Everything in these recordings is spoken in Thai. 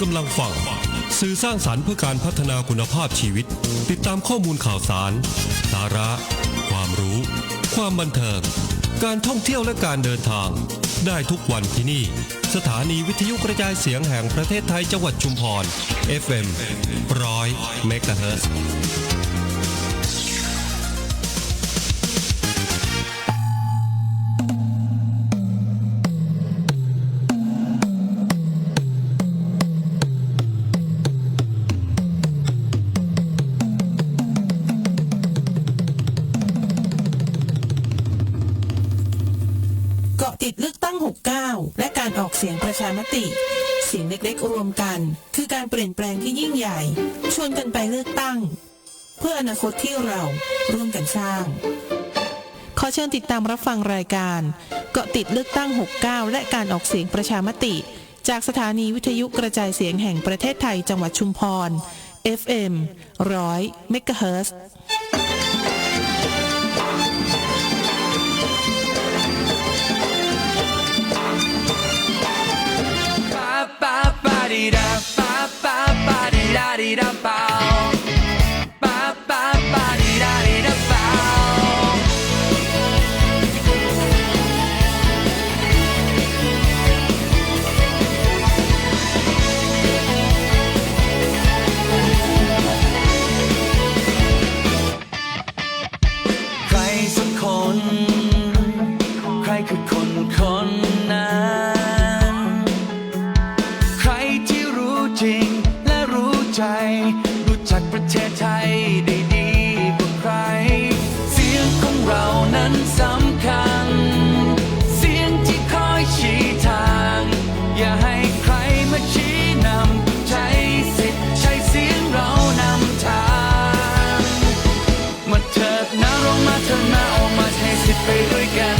กำลังฟัง สื่อสร้างสารรค์เพื่อการพัฒนาคุณภาพชีวิต ติดตามข้อมูลข่าวสาร สาระ ความรู้ ความบันเทิง การท่องเที่ยวและการเดินทาง ได้ทุกวันที่นี่ สถานีวิทยุกระจายเสียงแห่งประเทศไทยจังหวัดชุมพร FM ร้อยเมกะเฮิร์ กัน คือการเปลี่ยนแปลงที่ยิ่งใหญ่ ชวนกันไปเลือกตั้ง เพื่ออนาคตที่เราร่วมกันสร้าง ขอเชิญติดตามรับฟังรายการ เกาะติดเลือกตั้ง 69 และการออกเสียงประชามติ จากสถานีวิทยุกระจายเสียงแห่งประเทศไทยจังหวัดชุมพร FM 100 MHz pa da dee da ba ba ba dee da dee da bow. ใจ รู้จักประเทศไทยได้ดีกว่าใคร เสียงของเรานั้นสำคัญ เสียงที่คอยชี้ทาง อย่าให้ใครมาชี้นำใช้สิทธิ์ใช้เสียงเรานำทางมาเถิดนะเรามาเถิดนะออกมาใช้สิทธิ์ไปด้วยกันเลือกคน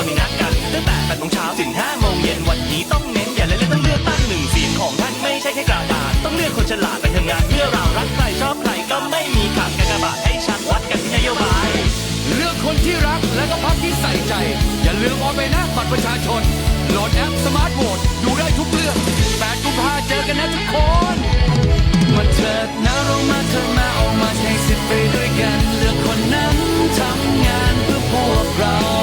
เรามีนัดกันตั้งแต่8โมงเช้าถึง5โมงเย็นวันนี้ต้องเน้นอย่าเล่นๆต้องเลือกตั้งหนึ่งเสียงของท่านไม่ใช่แค่กระดาษต้องเลือกคนฉลาดไปทำงานเพื่อเรารักใครชอบใครก็ไม่มีขาดกากบาทให้ชัดวัดกันที่นโยบาย เลือกคนที่รักและก็พักที่ใส่ใจ อย่าลืมเอาไปหน้าบัตรประชาชนโหลดแอปสมาร์ทโหวตดูได้ทุกเรื่อง8กุมภาเจอกันนะทุกคนมาเถิดนะเรามาเถิดมาออกมาใช้สิทธิ์ไปด้วยกัน เลือกคนนั้นทำงานเพื่อพวกเรา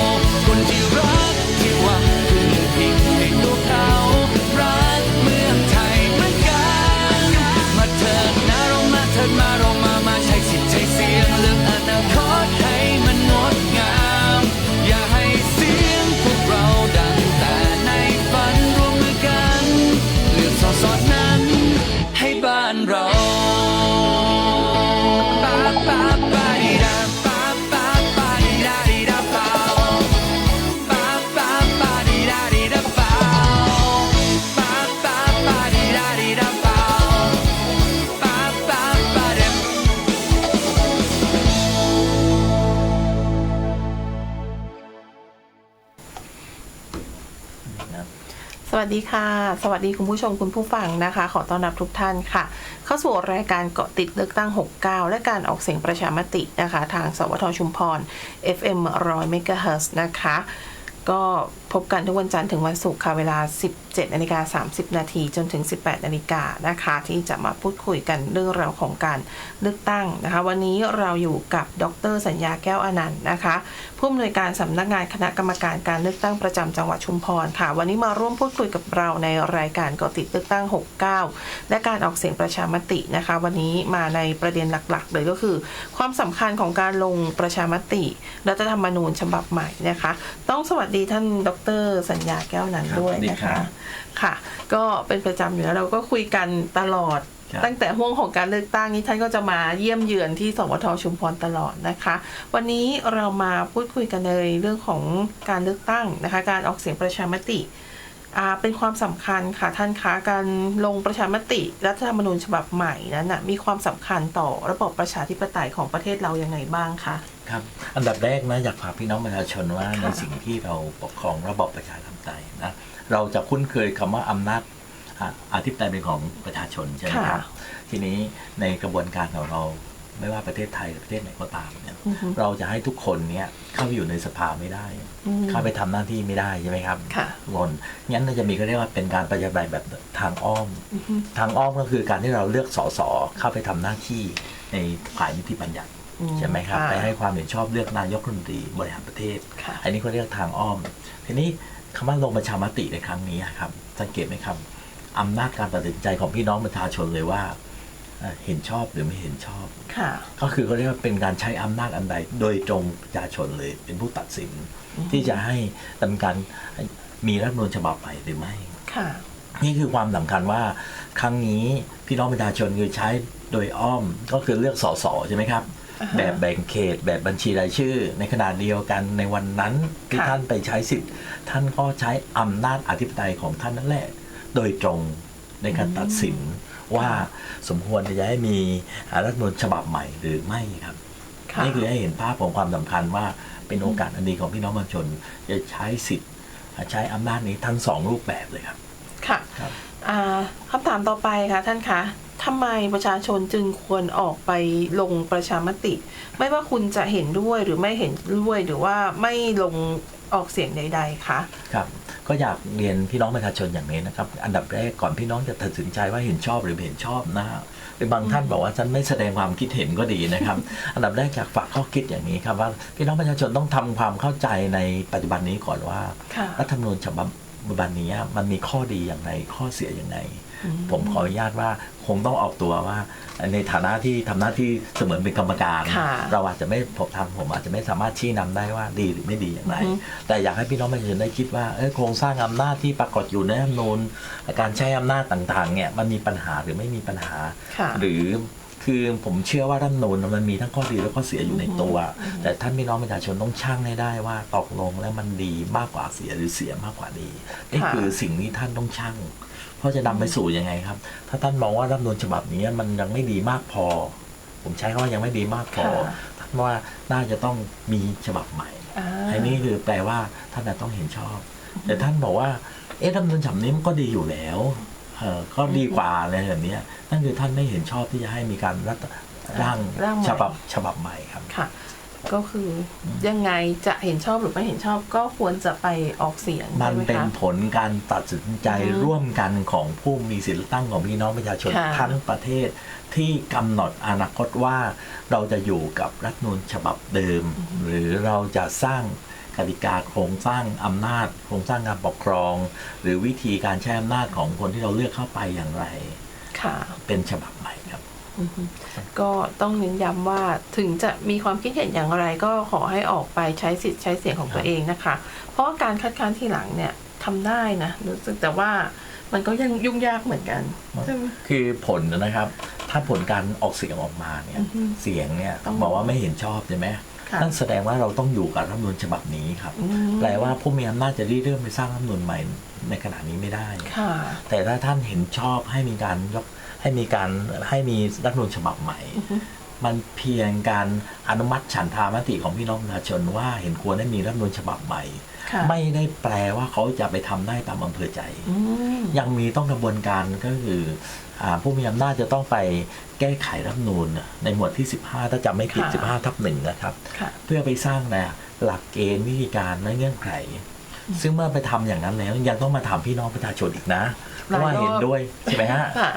วัสดีค่ะ สวัสดีคุณผู้ชมคุณผู้ฟังนะคะ ขอต้อนรับทุกท่านค่ะ เข้าสู่รายการเกาะติดเลือกตั้ง 69 และการออกเสียงประชามตินะคะ ทางสวทชุมพร FM 100 MHz นะคะ ก็พบกันทุกวันจันทร์ถึงวันศุกร์ค่ะเวลา 17นาฬิกา30 นาทีจนถึง 18นาฬิกานะคะ ที่จะมาพูดคุยกันเรื่องราวของการเลือกตั้งนะคะ วันนี้เราอยู่กับดรสัญญาแก้วอนันต์นะคะผู้อำนวยการสำนักงานคณะกรรมการการเลือกตั้งประจำจังหวัดชุมพรค่ะ วันนี้มาร่วมพูดคุยกับเราในรายการกติดเลือกตั้ง 69 และการออกเสียงประชามตินะคะ วันนี้มาในประเด็นหลักๆเลยก็คือ ความสำคัญของการลงประชามติรัฐธรรมนูญฉบับใหม่นะคะ ต้องสวัสดีท่านดรสัญญาแก้วอนันต์ด้วยนะคะค่ะ ก็เป็นประจำอยู่แล้วเราก็คุยกันตลอดครับตั้งแต่ห่วงของการเลือกตั้งนี้ท่านก็จะมาเยี่ยมเยือนที่สวทชุมพรตลอดนะคะ วันนี้เรามาพูดคุยกันในเรื่องของการเลือกตั้งนะคะ การออกเสียงประชามติอ่า เป็นความสำคัญค่ะท่านคะการลงประชามติรัฐธรรมนูญฉบับใหม่นั้นนะมีความสำคัญต่อระบบประชาธิปไตยของประเทศเรายังไงบ้างคะครับอันดับแรกนะอยากฝากพี่น้องประชาชนว่าค่ะในสิ่งที่เราปกครองระบอบประชาธิปไตยนะเราจะคุ้นเคยคำว่าอำนาจอะอธิปไตยเป็นของประชาชนใช่ไหมครับทีนี้ในกระบวนการของเราไม่ว่าประเทศไทยหรือประเทศไหนก็ตามเนี่ยอือฮึเราจะให้ทุกคนเนี่ยเข้าไปอยู่ในสภาไม่ได้อืม เข้าไปทำหน้าที่ไม่ได้ใช่ไหมครับค่ะทุกคนงั้นเราจะมีก็เรียกว่าเป็นการประชาธิปไตยแบบทางอ้อมอือฮึทางอ้อมก็คือการที่เราเลือกสสเข้าไปทำหน้าที่ในฝ่ายนิติบัญญัติอืมใช่ไหมครับค่ะไปให้ความเห็นชอบเลือกนายกรัฐมนตรีบริหารประเทศค่ะอันนี้เขาเรียกทางอ้อม ทีนี้คำว่าลงประชามติในครั้งนี้ครับ สังเกตไหมครับอำนาจการตัดสินใจของพี่น้องประชาชนเลยว่าเอ่อเห็นชอบหรือไม่เห็นชอบค่ะก็คือเขาเรียกว่าเป็นการใช้อำนาจอันใด โดยตรงประชาชนเลยเป็นผู้ตัดสิน ที่จะให้ดำเนินการมีรัฐธรรมนูญฉบับใหม่หรือไม่ ค่ะ นี่คือความสำคัญว่าครั้งนี้พี่น้องประชาชนคือใช้โดยอ้อมก็คือเลือกสสใช่ไหมครับ อ่าฮะแบบแบ่งเขต แบบบัญชีรายชื่อ ในขณะเดียวกันในวันนั้นที่ค่ะ ท่านไปใช้สิทธิ์ ท่านก็ใช้อำนาจอธิปไตยของท่านนั่นแหละ โดยตรงในการตัดสินว่าสมควรจะให้มีรัฐธรรมนูญฉบับใหม่หรือไม่ครับ ค่ะ นี่คือให้เห็นภาพของความสำคัญว่า เป็นโอกาสอันดีของพี่น้องประชาชนจะใช้สิทธิ์ใช้อำนาจนี้ทั้งสองรูปแบบเลยครับค่ะครับอ่าคำถามต่อไปค่ะท่านคะทำไมประชาชนจึงควรออกไปลงประชามติ ไม่ว่าคุณจะเห็นด้วยหรือไม่เห็นด้วยหรือว่าไม่ลงออกเสียงใด ๆคะครับก็อยากเรียนพี่น้องประชาชนอย่างนี้นะครับ อันดับแรกก่อนพี่น้องจะตัดสินใจว่าเห็นชอบหรือไม่เห็นชอบนะหรือ บางท่านบอกว่าฉันไม่แสดงความคิดเห็นก็ดีนะครับ อันดับแรกอยากฝากข้อคิดอย่างนี้ครับว่าพี่น้องประชาชนต้องทำความเข้าใจในปัจจุบันนี้ก่อนว่าค่ะรัฐธรรมนูญฉบับปัจจุบันนี้มันมีข้อดีอย่างไรข้อเสียอย่างไรอืม ผมขออนุญาตว่าคงต้องออกตัวว่า ในฐานะที่ทำหน้าที่เสมือนเป็นกรรมการค่ะเราอาจจะไม่ผมทำผมอาจจะไม่สามารถชี้นำได้ว่าดีหรือไม่ดีอย่างไรอือฮึแต่อยากให้พี่น้องประชาชนได้คิดว่าเอ้ยโครงสร้างอำนาจที่ปรากฏอยู่ในรัฐธรรมนูญการใช้อำนาจต่างๆเนี่ยมันมีปัญหาหรือไม่มีปัญหาค่ะหรือ คือผมเชื่อว่ารัฐธรรมนูญมันมีทั้งข้อดีและข้อเสียอยู่ในตัว แต่ท่านพี่น้องประชาชนต้องชั่งให้ได้ว่าตกลงแล้วมันดีมากกว่าเสียหรือเสียมากกว่าดีนี่ค่ะคือสิ่งที่ท่านต้องชั่งเพราะจะนำไปสู่ยังไงครับ ถ้าท่านมองว่ารัฐธรรมนูญฉบับนี้มันยังไม่ดีมากพอ ผมใช้คำว่ายังไม่ดีมากพอค่ะท่านว่าน่าจะต้องมีฉบับใหม่อ่าอันนี้คือแปลว่าท่านอาจต้องเห็นชอบ แต่ท่านบอกว่าเอ๊ะรัฐธรรมนูญฉบับนี้มันก็ดีอยู่แล้วเออ ก็ดีกว่าอะไรแบบเนี้ยนั่นคือท่านไม่เห็นชอบที่จะให้มีการรัฐร่างร่างใหม่ฉบับฉบับใหม่ครับค่ะ ก็คือยังไงจะเห็นชอบหรือไม่เห็นชอบก็ควรจะไปออกเสียง มันใช่ไหเป็นคะผลการตัดสินใจอืมร่วมกันของผู้มีสิทธิเลือกตั้งของพี่น้องประชาชนค่ะทั้งประเทศที่กำหนดอนาคตว่าเราจะอยู่กับรัฐธรรมนูญฉบับเดิม หรือเราจะสร้าง กติกาโครงสร้างอำนาจ โครงสร้างการปกครอง หรือวิธีการใช้อำนาจของคนที่เราเลือกเข้าไปอย่างไรค่ะเป็นฉบับใหม่ครับอือฮึก็ต้องเน้นย้ำว่าถึงจะมีความคิดเห็นอย่างไรก็ขอให้ออกไปใช้สิทธิ์ใช้เสียงของตัวเองนะคะ เพราะว่าการคัดค้านทีหลังเนี่ยทำได้นะรู้สึกแต่ว่ามันก็ยังยุ่งยากเหมือนกันใช่ไหมคือผลนะครับ ถ้าผลการออกเสียงออกมาเนี่ยอือฮึเสียงเนี่ยต้องบอกว่าไม่เห็นชอบใช่ไหมค่ะ นั่นแสดงว่าเราต้องอยู่กับรัฐธรรมนูญฉบับนี้ครับอืมแปลว่าผู้มีอำนาจจะริเริ่มไปสร้างรัฐธรรมนูญใหม่ในขณะนี้ไม่ได้ค่ะแต่ถ้าท่านเห็นชอบให้มีการยกให้มีการให้มีรัฐธรรมนูญฉบับใหม่ มันเพียงการอนุมัติฉันทามติของพี่น้องประชาชนว่าเห็นควรให้มีรัฐธรรมนูญฉบับใหม่ค่ะไม่ได้แปลว่าเขาจะไปทำได้ตามอำเภอใจอืมยังมีต้องกระบวนการก็คืออาผู้มีอำนาจจะต้องไป แก้ไขรัฐธรรมนูญในหมวดที่ 15 ถ้าจำไม่ผิดค่ะ15 ทับหนึ่งนะครับค่ะเพื่อไปสร้างนะหลักเกณฑ์วิธีการและเงื่อนไข ซึ่งเมื่อไปทำอย่างนั้นแล้วยังต้องมาถามพี่น้องประชาชนอีกนะหลายรอบว่าเห็นด้วย ใช่ไหมฮะค่ะ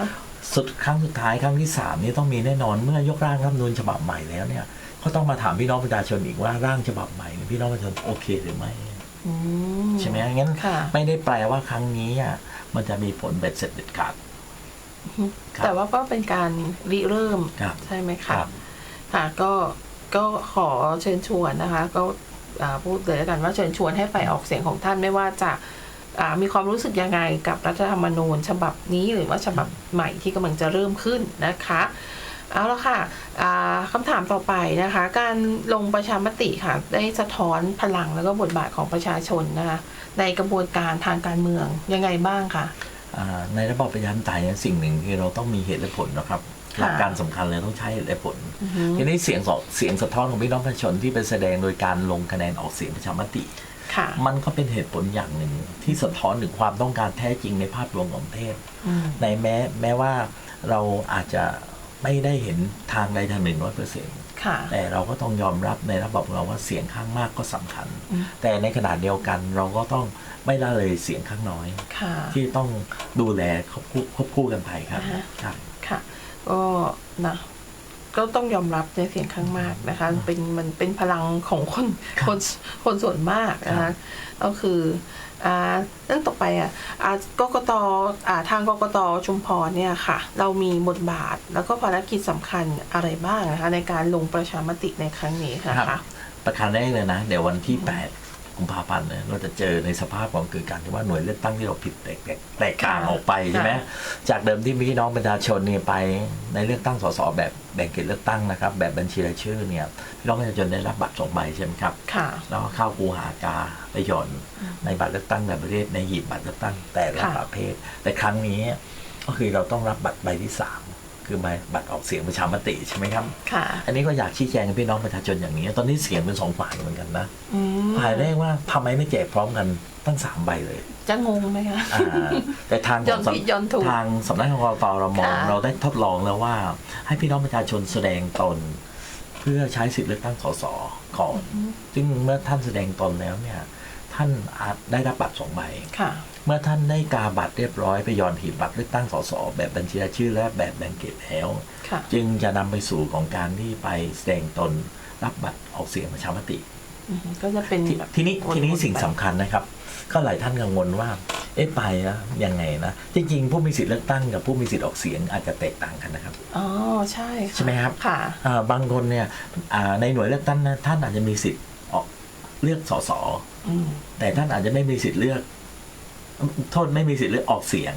สุดครั้งสุดท้ายครั้งที่สามนี่ต้องมีแน่นอนเมื่อยกร่างรัฐธรรมนูญฉบับใหม่แล้วเนี่ยก็ต้องมาถามพี่น้องประชาชนอีกว่าร่างฉบับใหม่เนี่ยพี่น้องประชาชนโอเคหรือไม่อืใช่ไหมงั้นค่ะไม่ได้แปลว่าครั้งนี้อะมันจะมีผลเบ็ดเสร็จเด็ดขาด ครับแต่ว่าก็เป็นการริเริ่มครับใช่ไหมคคะรับ ค่ะก็ก็ขอเชิญชวนนะคะ ก็อ่าพูดเลยแล้วกันว่าเชิญชวนให้ไปออกเสียงของท่านไม่ว่าจะอ่ามีความรู้สึกยังไงกับรัฐธรรมนูญ ฉบับนี้หรือว่าฉบับใหม่ที่กำลังจะเริ่มขึ้นนะคะ เอาละค่ะอ่าคำถามต่อไปนะคะ การลงประชามติค่ะ ได้สะท้อนพลังแล้วก็บทบาทของประชาชนนะคะในกระบวนการทางการเมืองยังไงบ้างคะอ่า ในระบอบประชาธิปไตยเนี่ยสิ่งหนึ่งคือเราต้องมีเหตุและผลนะครับค่ะหลักการสำคัญเลยต้องใช้เหตุและผล ทีนี้เสียงสอเสียงสะท้อนของพี่น้องประชาชนที่ไปแสดงโดยการลงคะแนนออกเสียงประชามติค่ะมันก็เป็นเหตุผลอย่างหนึ่งที่สะท้อนถึงความต้องการแท้จริงในภาพรวมของประเทศอืมในแม้แม้ว่าเราอาจจะไม่ได้เห็นทางใดทางหนึ่งร้อยเปอร์เซ็นต์ค่ะ แต่เราก็ต้องยอมรับในระบบเราว่าเสียงข้างมากก็สำคัญอืมแต่ในขณะเดียวกันเราก็ต้องไม่ละเลยเสียงข้างน้อยค่ะที่ต้องดูแลควบคู่ควบคู่กันไปครับอ่าฮะครับค่ะก็นะก็ต้องยอมรับในเสียงข้างมากนะคะ เป็นมันเป็นพลังของคนครับคนคนส่วนมากนะครัคะบก็คือ เรื่องต่อไปอะกกตทางกกตชุมพรเนี่ยค่ะ เรามีบทบาทแล้วก็ภารกิจสำคัญอะไรบ้างนะคะในการลงประชามติในครั้งนี้ค่ะครับค่ะประการแรกเลยนะ เดี๋ยววันที่ 8 กุมภาพันธ์เนี่ยเราจะเจอในสภาพของคือการที่ว่าหน่วยเลือกตั้งที่เราผิดแตกแตกแตกต่างค่ะออกไปใช่ไหมค่ะจากเดิมที่มีพี่น้องประชาชนเนี่ยไปในเลือกตั้งสสแบบแบ่งเขตเลือกตั้งนะครับ แบบบัญชีรายชื่อเนี่ยพี่น้องประชาชนได้รับบัตรสองใบใช่ไหมครับค่ะแล้วก็เข้าคูหากาไปหย่อนในบัตรเลือกตั้งแบบประเภทในหีบบัตรเลือกตั้งแต่ละค่ะประเภทแต่ครั้งนี้ก็คือเราต้องรับบัตรใบที่สาม คือใบบัตรออกเสียงประชามติใช่ไหมครับ ค่ะ อันนี้ก็อยากชี้แจงกับพี่น้องประชาชนอย่างนี้ ตอนนี้เสียงเป็นสองฝ่ายเหมือนกันนะอืมฝ่ายแรกว่าทำไมไม่แจกพร้อมกันตั้งสามใบเลย จะงงไหมคะ อ่าแต่ทางขย้อองนผิดย้อนถูกทางสำนักงานกรตเรามองค่ะ เราได้ทดลองแล้วว่า ให้พี่น้องประชาชนแสดงตน เพื่อใช้สิทธิเลือกตั้งสสก่อนซึ่งเมื่อท่านแสดงตนแล้วเนี่ย ท่านอาจได้รับบัตรสองใบ ค่ะ เมื่อท่านได้กาบัตรเรียบร้อยไปหย่อนหีบบัตรเลือกตั้งสสแบบบัญชีรายชื่อและแบบแบ่งเขตแล้วค่ะจึงจะนำไปสู่ของการที่ไปแสดงตนรับบัตรออกเสียงประชามติอืมก็จะเป็นทแบบทีนี้วนๆทีนี้สิ่งไปสำคัญนะครับ ก็หลายท่านกังวลว่า เอ๊ะไปนะยังไงนะจริงๆผู้มีสิทธิ์เลือกตั้งกับผู้มีสิทธิ์ออกเสียงอาจจะแตกต่างกันนะครับอ๋อใช่ะใช่ไหมครับค่ะอ่าบางคนเนี่ยอ่าในหน่วยเลือกตั้งนะท่านอาจจะมีสิทธิ์ออกเลือกสสอืมแต่ท่านอาจจะไม่มีสิทธิ์เลือก โทษไม่มีสิทธิ์เลือกออกเสียง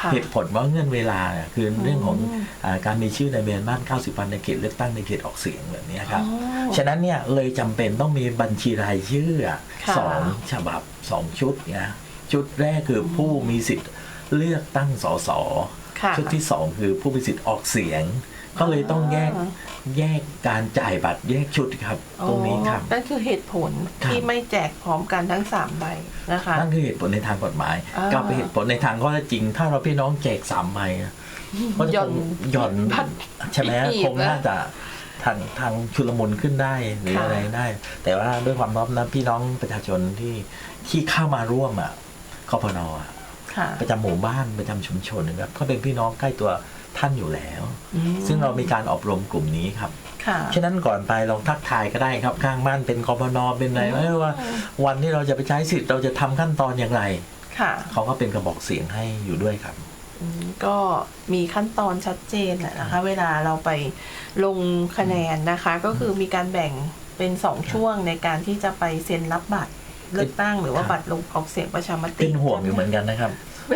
ค่ะเหตุผลว่าเงื่อนเวลาเนี่ยคือเรื่องของอืมอาการมีชื่อในเบนบ้าน90 วันในเขตเลือกตั้งในเขตออกเสียงแบบนี้ครับอ๋อฉะนั้นเนี่ยเลยจำเป็นต้องมีบัญชีรายชื่ออะค่ะสองฉบับสองชุดนะชุดแรกคือผู้มีสิทธิ์เลือกตั้งสสค่ะชุดที่สองคือผู้มีสิทธิ์ออกเสียง ก็เลยต้องแยกอ่าแยกการจ่ายบัตรแยกชุดครับ ตรงนี้ครับอ๋อนั่นคือเหตุผลครับที่ไม่แจกพร้อมกันทั้งสามใบนะคะนั่นคือเหตุผลในทางกฎหมายอ่ากับเหตุผลในทางข้อเท็จจริง ถ้าเราพี่น้องแจกสามใบอะก็จะหย่คอนงหย่อนบัตรใช่ไหมอีกคงน่าจะทางทางชุลมุนขึ้นได้หรือค่ะอะไรได้ แต่ว่าด้วยความรอบนะพี่น้องประชาชนที่ที่เข้ามาร่วมอะคอพนอะค่ะ ประจำหมู่บ้านประจำชุมชนนะครับก็เป็นพี่น้องใกล้ตัวท่านอยู่แล้วอืมซึ่งเรามีการอบรมกลุ่มนี้ครับค่ะฉะนั้นก่อนไปลองทักทายก็ได้ครับข้างบ้านเป็นคอพนเป็นอะไรไม่ว่า วันที่เราจะไปใช้สิทธิ์เราจะทำขั้นตอนอย่างไรค่ะเขาก็เป็นกระบอกเสียงให้อยู่ด้วยครับอืมก็มีขั้นตอนชัดเจนแหละนะคะ เวลาเราไปลงคะแนนนะคะ ก็คือมีการแบ่งเป็นสองช่วงในการที่จะไปเซ็นรับบัตร เลือกตั้งหรือว่าครับบัตรลงออกเสียงประชามติเป็นห่วงอยู่เหมือนกันนะครับ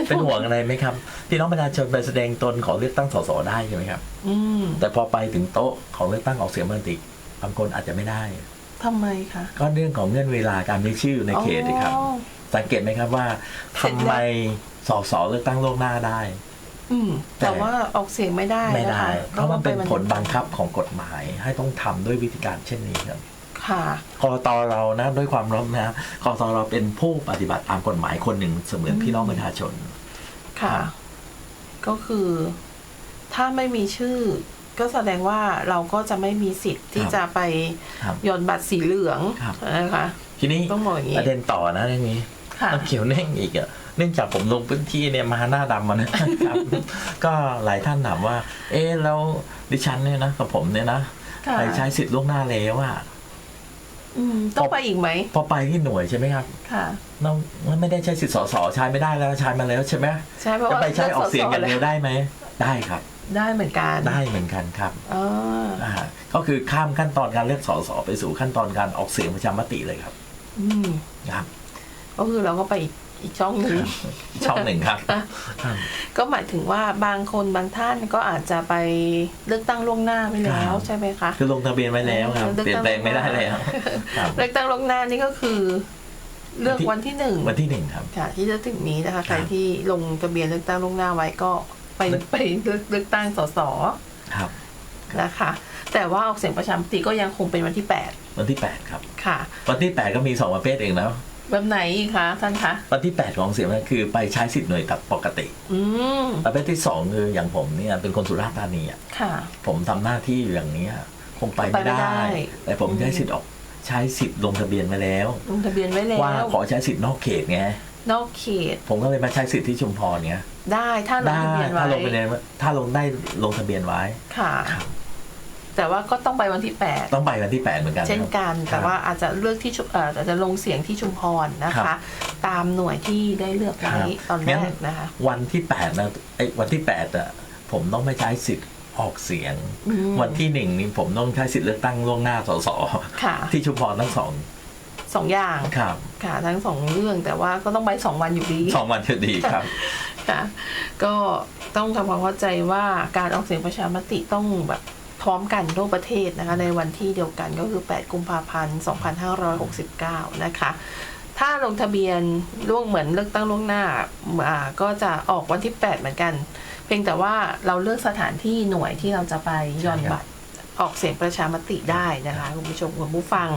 เป็นห่วงอะไรไหมครับพี่น้องประชาชนไปแสดงตนขอเลือกตั้งสสได้ใช่ไหมครับอืมแต่พอไปถึงโต๊ะของเลือกตั้งออกเสียงปกติบางคนอาจจะไม่ได้ทำไมคะก็เรื่องของเงื่อนเวลาการมีชื่อในเขตนะครับอ๋อสังเกตไหมครับว่าเสร็จทำแล้วไมสสเลือกตั้งล่วงหน้าได้อืมแต่แต่ว่าออกเสียงไม่ได้ไม่นะได้คะเพราะมันเป็นผลบังคับต้ของกฎหมายให้ต้องทำด้วยวิธีการเช่นนี้ครับ ค่ะกรตเรานะด้วยความรับนะกรตเราเป็นผู้ปฏิบัติตามกฎหมายคนหนึ่งเสมือนพี่น้องประชาชน ค่ะ ก็คือ ถ้าไม่มีชื่อ ก็แสดงว่าเราก็จะไม่มีสิทธิ์ที่ครับจะไปครับหย่อนบัตรสีเหลืองครับ นะคะ ทีนี้ต้องบอกอย่างนี้ ประเด็นต่อนะเรื่องนี้ ค่ะมันเขียวเน่งอีกอะเนื่องจากผมลงพื้นที่เนี่ยมาหน้าดำมานะครับ ก็หลายท่านถามว่า เอ๊ะแล้วดิฉันเนี่ยนะกับผมเนี่ยนะค่ะ ไปใช้สิทธิ์ล่วงหน้าแล้วอะ อืมต้องไปอีกไหมพอไปที่หน่วยใช่ไหมครับค่ะเราไม่ได้ใช้สิทธิ์สสใช้ไม่ได้แล้วใช้มาแล้วใช่ไหมใช่เพราะจะว่าไปใช้ออกเสียงกันลืเดียวได้ไหมได้ครับ ได้เหมือนกันได้เหมือนกันครับอ๋ออ่าก็คือข้ามขั้นตอนการเลือกสสไปสู่ขั้นตอนการออกเสียงประชามติเลยครับ อืมครับ ก็คือเราก็ไปอีก อีกช่องหนึ่ง ช่องหนึ่งครับค่ะครับ ก็หมายถึงว่าบางคนบางท่านก็อาจจะไปเลือกตั้งล่วงหน้าไปแล้วครับใช่ไหมคะ คือลงทะเบียนไว้แล้วครับเลือกเปลี่ยนตั้งแปลงไม่ได้แล้วครับเลือกตั้งล่วงหน้านี่ก็คือ เลือกวันที่หนึ่งวันที่หนึ่งครับค่ะที่จะถึงนี้นะคะ ใครที่ลงทะเบียนเลือกตั้งล่วงหน้าไว้ก็ไปเลือกไปเลือกเลือกตั้งสสครับนะคะ แต่ว่าออกเสียงประชามติก็ยังคงเป็นวันที่แปดวันที่แปดครับ ค่ะ วันที่แปดก็มีสองประเภทเองแล้ว แบบไหนอีกคะท่านคะวันที่แปดของเสียงคือไปใช้สิทธิ์หน่วยตัดปกติ อืม ประเภทที่สองคืออย่างผมเนี่ยเป็นคนสุราษฎร์ธานีอะค่ะ ผมทำหน้าที่อยู่อย่างเนี้ยคงไปไม่ไปไม่ได้ ได้ แต่ผมใช้สิทธิ์ออกใช้สิทธิ์ลงทะเบียนมาแล้ว ลงทะเบียนไว้แล้วว่าขอใช้สิทธิ์นอกเขตไงนอกเขตผมก็เลยมาใช้สิทธิ์ที่ชุมพรเนี้ยได้ถ้าลงได้ทะเบียนไว้ถ้าลงไปในถ้าลงได้ลงทะเบียนไว้ ค่ะ ครับ แต่ว่าก็ต้องไปวันที่แปดต้องไปวันที่แปดเหมือนกันเช่นกันครับแต่ว่าอาจจะเลือกที่ชุเอ่ออาจจะลงเสียงที่ชุมพรนะครัคะ บ ตามหน่วยที่ได้เลือกไว้ครับตอนแรงั้นกนะคะ วันที่แปดนะไอ้วันที่แปดอะผมต้องไม่ใช้สิทธิ์ออกเสียง อืมวันที่หนึ่งนี่ผมต้องใช้สิทธิ์เลือกตั้งล่วงหน้าสสค่ะ ที่ชุมพรทั้งสองสองอย่างครับค่ะทั้งสองเรื่องแต่ว่าก็ต้องไปสองวันอยู่ดีสองวันจะดีครับ ค่ะก็ต้องทำความเข้าใจว่าการออกเสียงประชามติต้องแบบ พร้อมกันทั่วประเทศนะคะในวันที่เดียวกันก็คือ 8 กุมภาพันธ์ 2569 นะคะ ถ้าลงทะเบียนล่วงเหมือนเลือกตั้งล่วงหน้าอ่าก็จะออกวันที่ 8 เหมือนกัน เพียงแต่ว่าเราเลือกสถานที่หน่วยที่เราจะไปย่อนบัตรออกเสียงประชามติได้นะคะคุณผู้ชมคุณผู้ฟัง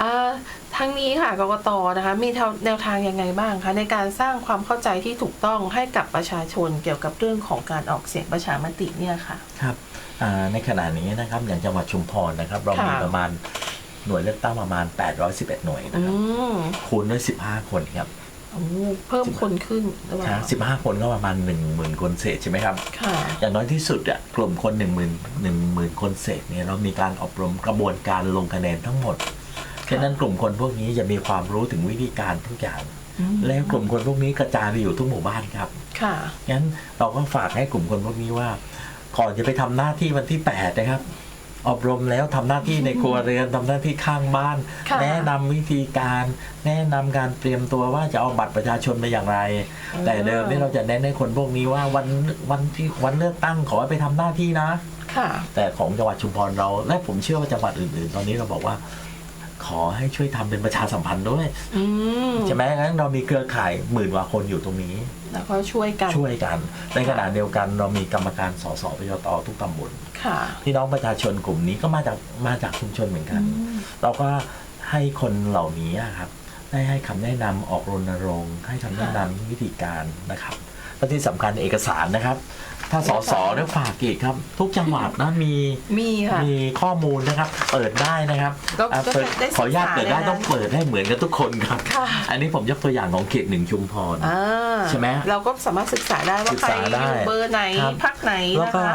อ่าทั้งนี้ค่ะกกตนะคะมีแนวทางยังไงบ้างคะในการสร้างความเข้าใจที่ถูกต้องให้กับประชาชนเกี่ยวกับเรื่องของการออกเสียงประชามติเนี่ยค่ะ ครับ ในขณะนี้นะครับอย่างจังหวัดชุมพรนะครับ เรามีค่ะประมาณหน่วยเลือกตั้งประมาณ 811 หน่วยอืนะครับมคูณด้วย 15 คนครับโอ้เพิ่มคนขึ้นหรือเปล่าสิบห้าคนก็ประมาณ1 0,000คนเศษใช่ไหมครับค่ะอย่างน้อยที่สุดอะกลุ่มคน1 0 0 0 0 1 0,000คนเศษเนี่ยเรามีการอบรมกระบวนการลงคะแนนทั้งหมดฉะนั้นกลุ่มคนพวกนี้จะมีความรู้ถึงวิธีการทุกอย่างอืมแล้วกลุ่มคนพวกนี้กระจายไปอยู่ทุกหมู่บ้านครับ ค่ะงั้นเราก็ฝากให้กลุ่มคนพวกนี้ว่า ก่อนจะไปทำหน้าที่วันที่ 8 นะครับ อบรมแล้วทำหน้าที่ในครัวเรือนทำหน้าที่ข้างบ้านค่ะแนะนำวิธีการ แนะนำการเตรียมตัวว่าจะเอาบัตรประชาชนไปอย่างไร แต่เดิมนี่เราจะแนะนำให้คนพวกนี้ว่าวันวันที่วันเลือกตั้งขอให้ไปทำหน้าที่นะค่ะแต่ของจังหวัดชุมพรเรา และผมเชื่อว่าจังหวัดอื่นๆ ตอนนี้เราบอกว่า ขอให้ช่วยทำเป็นประชาสัมพันธ์ด้วยอืมใช่ไหมงั้นเรามีเครือข่ายหมื่นกว่าคนอยู่ตรงนี้ แล้วก็ช่วยกันช่วยกัน ในขณะเดียวกันเรามีกรรมการสสปยตทุกตำบลค่ะพี่น้องประชาชนกลุ่มนี้ก็มาจากมาจากชุมชนเหมือนกันอืมเราก็ให้คนเหล่านี้อะครับได้ให้คำแนะนำออกรณรงค์ให้คำแนะนำวิธีการนะครับและที่สำคัญเอกสารนะครับ ถ้าสสได้ฝากอีกครับ ทุกจังหวัดนะมีมีค่ะ มีข้อมูลนะครับ เปิดได้นะครับก็อะก็เปิดได้ศึกษาขออนุญาตเปิดได้ในนั้น ต้องเปิดให้เหมือนกันทุกคนครับค่ะอันนี้ผมยกตัวอย่างของเขตหนึ่งชุมพร อ่าใช่ไหมเราก็สามารถศึกษาได้ว่าศึกใครษาได้อยู่เบอร์ไหนครับ พักไหนแล้วนะก็คะ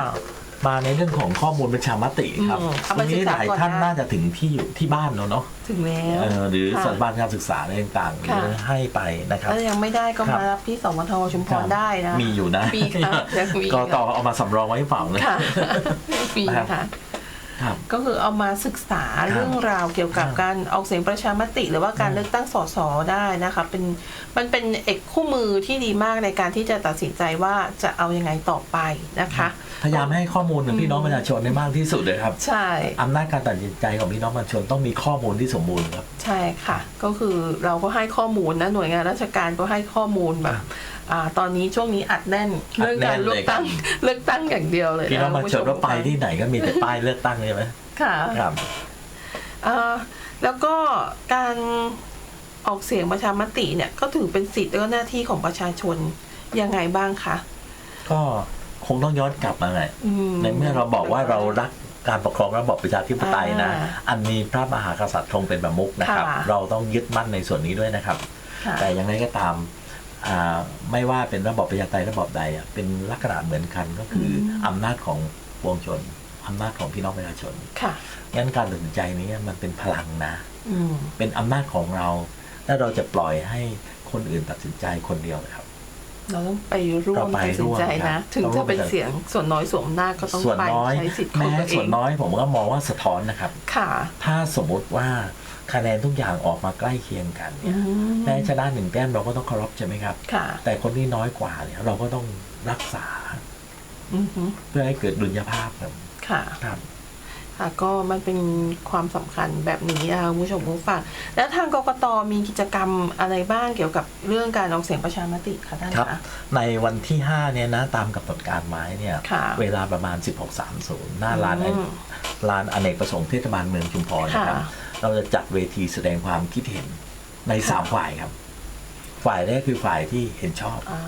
มาในเรื่องของข้อมูลประชามติครับอืมเอาตมารงนี้ศึกหษาลายก่อนท่านได้น่าจะถึงที่อยู่ที่บ้านแล้วเนาะถึงแล้ว เออหรือค่ะสถาบันการศึกษาอะไรต่างๆค่ะให้ไปนะครับ ถ้ายังไม่ได้ก็ครับมารับที่สมทชุมพครรับได้นะ มีอยู่นะมีค่ะยังมี ก็ต่อเอามาสำรองไว้เปล่านะ ค่ะ มีนะครับ ค่ะครับ ก็คือเอามาศึกษาเรื่องราวเกี่ยวกับครับการออกเสียงประชามติ หรือว่าการอืมเลือกตั้งสสได้นะคะเป็นมันเป็นเอกคู่มือที่ดีมากในการที่จะตัดสินใจว่าจะเอายังไงต่อไปนะคะ พยายามให้ข้อมูลถึงพี่น้องประชาชนได้มากที่สุดเลยครับ ใช่อำนาจการตัดสินใจของพี่น้องประชาชนต้องมีข้อมูลที่สมบูรณ์ครับ ใช่ค่ะ ก็คือเราก็ให้ข้อมูลนะหน่วยงานราชการก็ให้ข้อมูลแบบ อ่าตอนนี้ช่วงนี้อัดแน่นอัดเรื่องแน่การนเลือกตั้งเลยครับเลือกตั้งอย่างเดียวเลยพี่น้องประชาชนคุณว่าไปที่ไหนก็มีแต่ป้ายเลือกตั้งใช่ไหมค่ะครับอ่าแล้วก็การออกเสียงประชามติเนี่ยก็ถือเป็นสิทธิ์และก็หน้าที่ของประชาชนยังไงบ้างคะก็คงต้องย้อนกลับมาไงอืมในเมื่อเราบอกว่าเรารักการปกครองระบอบประชาธิปไตยนะอ่าอันมีพระมหากษัตริย์ทรงเป็นประมุขนะครับค่ะเราต้องยึดมั่นในส่วนนี้ด้วยนะครับค่ะแต่อย่างไรก็ตามอ่า ไม่ว่าเป็นระบอบประชาธิปไตยระบอบใดอะเป็นลักษณะเหมือนกันก็คือออำนาจของปวงชนอำนาจของพี่น้องประชาชนค่ะงั้นการตัดสินใจนี้มันเป็นพลังนะอืมเป็นอำนาจของเรา และเราจะปล่อยให้คนอื่นตัดสินใจคนเดียวเลยครับ เราต้องไปร่วมเราไปตัดสินใจร่วมครันะบถึงเราร่จะวมเป็นกันเสียงส่วนน้อยส่วนอำนาจก็ต้องส่วนไปน้อยใช้สิทธิ์ของแม้ตัวเอส่วนงน้อยผมก็มองว่าสะท้อนนะครับ ค่ะ ถ้าสมมุติว่า คะแนนทุกอย่างออกมาใกล้เคียงกันเนี่ยแม้ชนะหนึ่งแต้มเราก็ต้องเคารพใช่ไหมครับค่ะแต่คนที่น้อยกว่าเนี่ยเราก็ต้องรักษาอือฮึเพื่อให้เกิดดุลยภาพครับค่ะครับค่ะก็มันเป็นความสำคัญแบบนี้นะคะคุณผู้ชมผู้ฟังแล้วทางกกตมีกิจกรรมอะไรบ้างเกี่ยวกับเรื่องการออกเสียงประชามติคะท่านครับคะในวันที่5เนี่ยนะตามกำหนดการไม้เนี่ยค่ะเวลาประมาณ 16.30 หน้าลานอืมลานอเนกประสงค์เทศบาลเมืองชุมพรนะครับค่ะ เราจะจัดเวทีแสดงความคิดเห็นในค่ะ3ฝ่ายครับ ฝ่ายแรกคือฝ่ายที่เห็นชอบ อ่า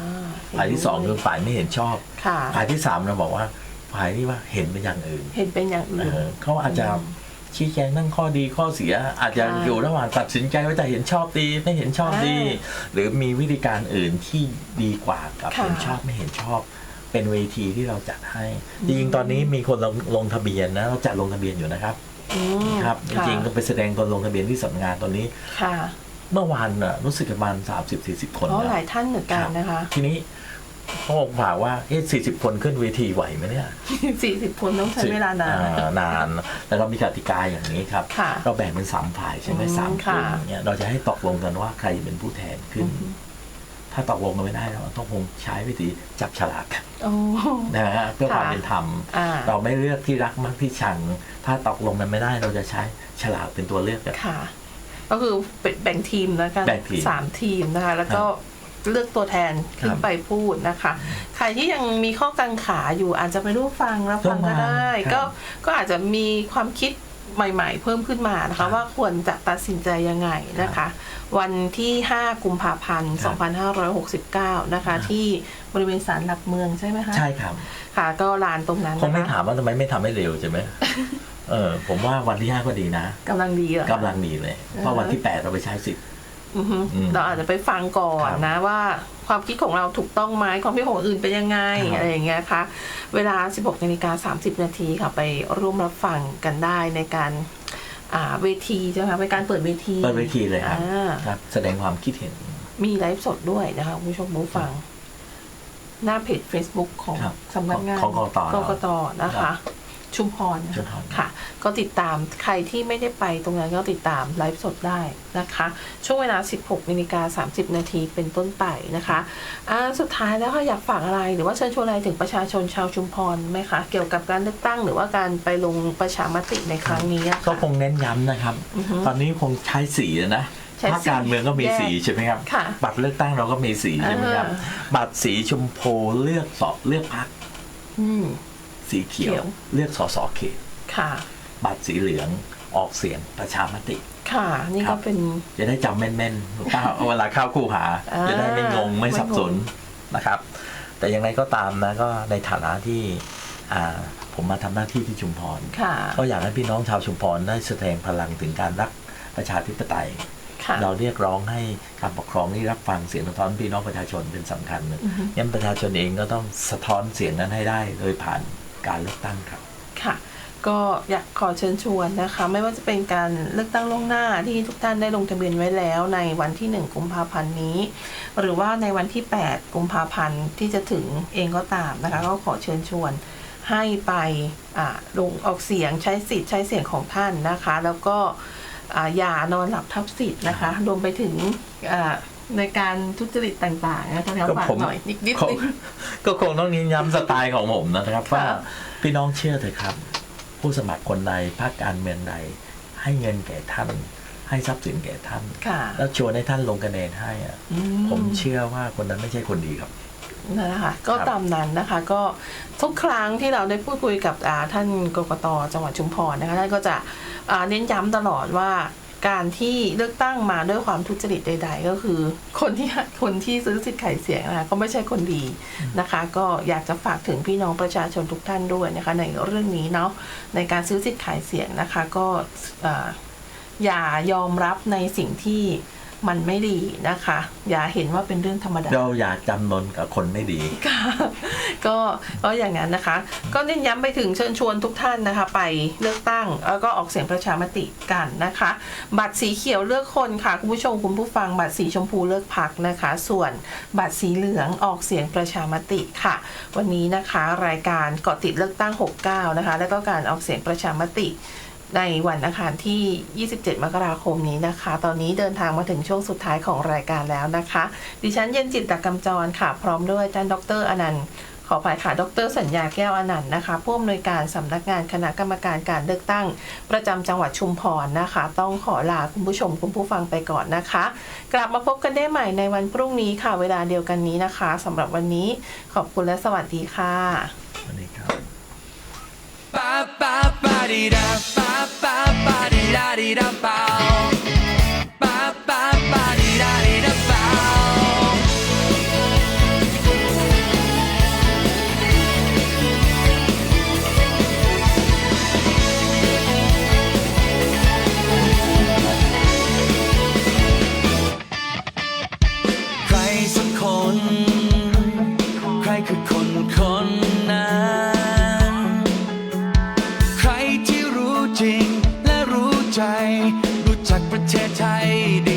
ฝ่ายที่สองคือฝ่ายไม่เห็นชอบ ค่ะ ฝ่ายที่สามเราบอกว่าฝ่ายที่ว่าเห็นเป็นอย่างอื่นเห็นเป็นอย่างเออื่นอเขาอาจจะชี้แจงนั่งข้อดีข้อเสีย อาจจะค่ะอยู่ระหว่างตัดสินใจว่าจะเห็นชอบดีไม่เห็นชอบดี อ่าหรือมีวิธีการอื่นที่ดีกว่ากับค่ะเห็นชอบไม่เห็นชอบ เป็นเวทีที่เราจัดให้จริงๆตอนนี้มีคนลงลงทะเบียนนะเราจัดลงทะเบียนอยู่นะครับ อืมครับจค่ะริงๆก็ไปแสดงตนลงทะเบียนที่สำนักงานตอนนี้ ค่ะเมื่อวานน่ะรู้สึกประมาณ 30 40 คนเพราะนะหลายท่านเหมือนกันนะคะ ทีนี้เขาบอกผ่าว่าเอ๊ะ40 คนขึ้นเวทีไหวไหมเนี่ยสี่สิบคนต้องใช้เวลานาน อ่นานแล้วก็มีกติกาอย่างนี้ครับ ค่ะเราแบ่งเป็นสามฝ่ายใช่ไหมอืมสามกลุ่มค่ะเนี่ยเราจะให้ตกลงกันว่าใครจะเป็นผู้แทนขึ้น ถ้าตกลงกันไม่ได้เราต้องคงใช้วิธีจับฉลากโอ้นะฮะเพื่อความค่ะเป็นธรรม อ่า เราไม่เลือกที่รักมักที่ชัง ถ้าตกลงกันไม่ได้เราจะใช้ฉลากเป็นตัวเลือกกัน ค่ะ ก็คือเป็นแบ่งทีมแล้วกันแบ่งทีมสามทีมนะคะ แล้วก็เลือกตัวแทนขึ้นครับไปพูดนะคะ ใครที่ยังมีข้อกังขาอยู่อาจจะไปรู้ฟังแล้วฟังก็ได้ ครับก็ก็อาจจะมีความคิด ใหม่ ๆ เพิ่มขึ้นมานะครัคะบว่าควรจะตัดสินใจยังไงนะคะ วันที่ 5 กุมภาพันธ์ครับ2569 นะคะ ที่บริเวณศาลหลักเมืองใช่ไหมคะใช่ครับค่ะ ก็ลานตรงนั้นคงไม่นะคะถามว่าทำไมไม่ทำให้เร็วใช่ไหมเออผมว่าวันที่ห้าก็ดีนะกำลังดีเหรอคะกำลังดีเลยเพราะวันที่แปดเราไปใช้สิทธิ์ อือฮึอืมเราอาจจะไปฟังก่อนครับนะว่า ความคิดของเราถูกต้องไหมความคิดของคนอื่นเป็นยังไงครับ อะไรอย่างเงี้ยค่ะเวลา 16นาฬิกา30 นาทีค่ะไปร่วมรับฟังกันได้ในการอ่าเวทีใช่ไหมคะเป็นการเปิดเวทีเปิดเวทีเลยครับ อ่า ครับ แสดงความคิดเห็น มีไลฟ์สดด้วยนะคะคุณผู้ชมผู้ฟัง หน้าเพจ Facebook ของครับสำนักงานของกกตกกตนะครัคะ บ ชุมพรนะชุมพคะรค่ะ ก็ติดตามใครที่ไม่ได้ไปตรงนั้นก็ติดตามไลฟ์สดได้นะคะ ช่วงเวลา 16นาฬิกา30 นาทีเป็นต้นไปนะคะอ่าสุดท้ายแล้วค่ะอยากฝากอะไร หรือว่าเชิญชวนอะไรถึงประชาชนชาวชุมพรไหมคะ เกี่ยวกับการเลือกตั้งหรือว่าการไปลงประชามติในครั้งนี้อะก็ค่ะ คงเน้นย้ำนะครับ อือฮึตอนนี้คงใช้สีแล้วนะใช้สีภาคการเมืองก็มีแยกสีใช่ไหมครับ ค่ะบัตรเลือกตั้งเราก็มีสีใช่ไหมครับ อ่าบัตรสีชมพูเลือกสอเลือกพัก อืม สีเขียเขียววเลือกสสเขตค่ะบัตรสีเหลืองออกเสียงประชามติ ค่ะ นี่ครัก็บ เป็น จะได้จำแม่นๆก้าวเวลาเข้าคู่หา อ่าจะได้ไม่งงไม่สับสนไม่งนะครับ แต่อย่างไรก็ตามนะก็ในฐานะที่อ่าผมมาทำหน้าที่ที่ชุมพรค่ะ ก็อยากให้พี่น้องชาวชุมพรได้แสดงพลังถึงการรักประชาธิปไตย ค่ะ เราเรียกร้องให้การปกครองนี่รับฟังเสียงสะท้อนพี่น้องประชาชนเป็นสำคัญนะยันประชาชนเองก็ต้องสะท้อนเสียงนั้นให้ได้ โดยผ่าน การเลือกตั้งครับค่ะ ก็อยากขอเชิญชวนนะคะ ไม่ว่าจะเป็นการเลือกตั้งล่วงหน้าที่ทุกท่านได้ลงทะเบียนไว้แล้วในวันที่ 1 กุมภาพันธ์นี้ หรือว่าในวันที่ 8 กุมภาพันธ์ที่จะถึงเองก็ตามนะคะ ก็ขอเชิญชวนให้ไปอ่าลงออกเสียงใช้สิทธิ์ใช้เสียงของท่านนะคะ แล้วก็อย่านอนหลับทับสิทธิ์นะคะ รวมไปถึงอ่า ในการทุจริตต่างๆนะคะแถวฝากหน่อยนิดนิดคงนึงก็คงต้องเน้นย้ำสไตล์ของผมนะครับค่ะว่าพี่น้องเชื่อเถอะครับ ผู้สมัครคนใดภาคการเมืองใด ให้เงินแก่ท่าน ให้ทรัพย์สินแก่ท่านค่ะแล้วชวนให้ท่านลงคะแนนให้อะอืผมเชื่อว่าคนนั้นไม่ใช่คนดีครับนั่นแหละค่ะก็ครับตามนั้นนะคะก็ทุกครั้งที่เราได้พูดคุยกับอ่าท่านกกตจังหวัดชุมพรนะคะท่านก็จะอ่าเน้นย้ำตลอดว่า การที่เลือกตั้งมาด้วยความทุจริตใด ๆ ก็คือ คนที่คนที่ซื้อสิทธิ์ขายเสียงนะคะก็ไม่ใช่คนดีนะคะ ก็อยากจะฝากถึงพี่น้องประชาชนทุกท่านด้วยนะคะ ในเรื่องนี้เนาะในการซื้อสิทธิ์ขายเสียงนะคะ ก็อ่าอย่ายอมรับในสิ่งที่ มันไม่ดีนะคะ อย่าเห็นว่าเป็นเรื่องธรรมดาเราอยากจำนนกับคนไม่ดีค่ะก็ก็อย่างนั้นนะคะ ก็เน้นย้ำไปถึงเชิญชวนทุกท่านนะคะ ไปเลือกตั้งแล้วก็ออกเสียงประชามติกันนะคะ บัตรสีเขียวเลือกคนค่ะคุณผู้ชมคุณผู้ฟังบัตรสีชมพูเลือกพักนะคะ ส่วนบัตรสีเหลืองออกเสียงประชามติค่ะ วันนี้นะคะรายการเกาะติดเลือกตั้ง 69 นะคะ แล้วก็การออกเสียงประชามติ ในวันอังคารที่ 27 มกราคมนี้นะคะ ตอนนี้เดินทางมาถึงช่วงสุดท้ายของรายการแล้วนะคะ ดิฉันเย็นจิตตกำจรค่ะ พร้อมด้วยอาจารย์ดรอนันต์ขออภัยค่ะ ดรสัญญาแก้วอนันต์นะคะ ผู้อำนวยการสำนักงานคณะกรรมการการเลือกตั้ง ประจำจังหวัดชุมพรนะคะ ต้องขอลาคุณผู้ชมคุณผู้ฟังไปก่อนนะคะ กลับมาพบกันได้ใหม่ในวันพรุ่งนี้ค่ะ เวลาเดียวกันนี้นะคะสำหรับวันนี้ขอบคุณและสวัสดีค่ะสวัสดีครับ pa pa pa pa ประเทศไทย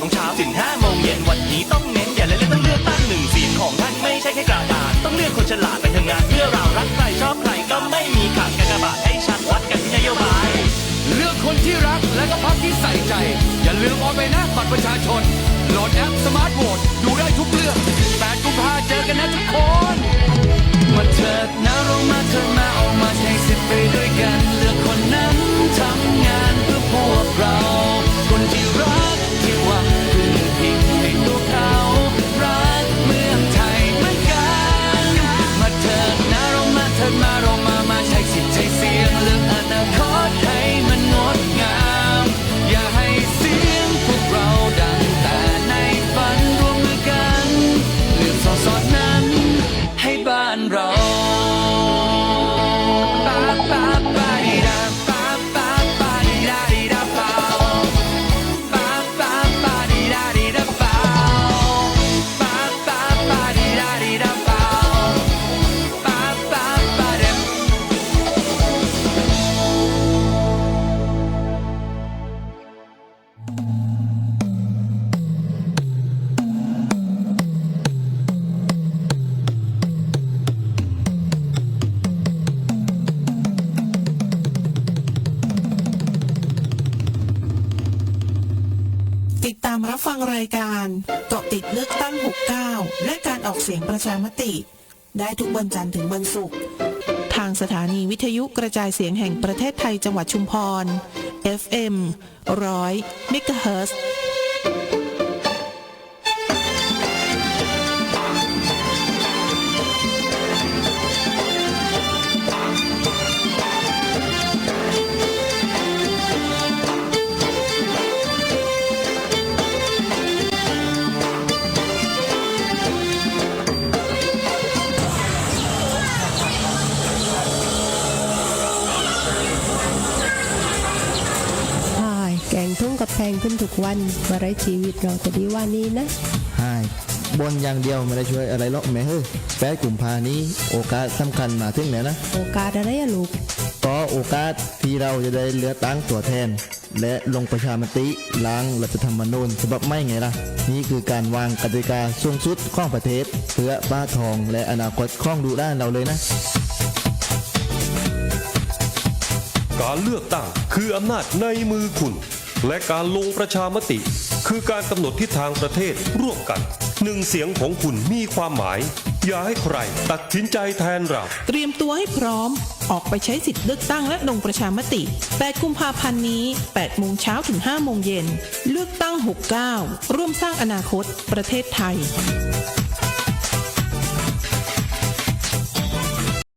โมงเช้าถึง5โมงเย็นวันนี้ต้องเน้นอย่าเล่นต้องเลือกตั้งหนึ่งเสียงของท่านไม่ใช่แค่กระดาษต้องเลือกคนฉลาดไปทำงานเพื่อเรารักใครชอบใครก็ไม่มีขาดกากบาทให้ชัดวัดกันที่นโยบาย เลือกคนที่รักและก็พักที่ใส่ใจ อย่าลืมเอาไปนะบัตรประชาชนโหลดแอปสมาร์ทโหวตดูได้ทุกเรื่อง8กุมภาเจอกันนะทุกายการเกาะติดเลือกตั้ง 69 และการออกเสียงประชามติ ได้ทุกวันจันทร์ถึงวันศุกร์ทางสถานีวิทยุกระจายเสียงแห่งประเทศไทยจังหวัดชุมพร FM 100 MHz กงทุ่งกับแพงขึ้นทุกวันมาไรชีวิตเราจะดีว่านี้นะใช่บนอย่างเดียวไม่ได้ช่วยอะไรหรอกแม่เฮ้ยแปดกลุ่มพานี้ โอกาสสำคัญมาถึงแล้วนะ โอกาสอะไรอะลูกก็โอกาสที่เราจะได้เลือกตั้งตัวแทน และลงประชามติล้างรัฐธรรมนูญฉบับใหม่ไงล่ะ นี่คือการวางกติกาสูงสุดของประเทศ เพื่อป้าทองและอนาคตของดูด้านเราเลยนะ การเลือกตั้งคืออำนาจในมือคุณ และการลงประชามติ คือการกำหนดทิศทางประเทศร่วมกันหนึ่งเสียงของคุณมีความหมาย อย่าให้ใครตัดสินใจแทนเรา เตรียมตัวให้พร้อม ออกไปใช้สิทธิ์เลือกตั้งและลงประชามติ 8 กุมภาพันธ์นี้ 8 โมงเช้าถึง 5 โมงเย็น เลือกตั้ง 69 ร่วมสร้างอนาคตประเทศไทย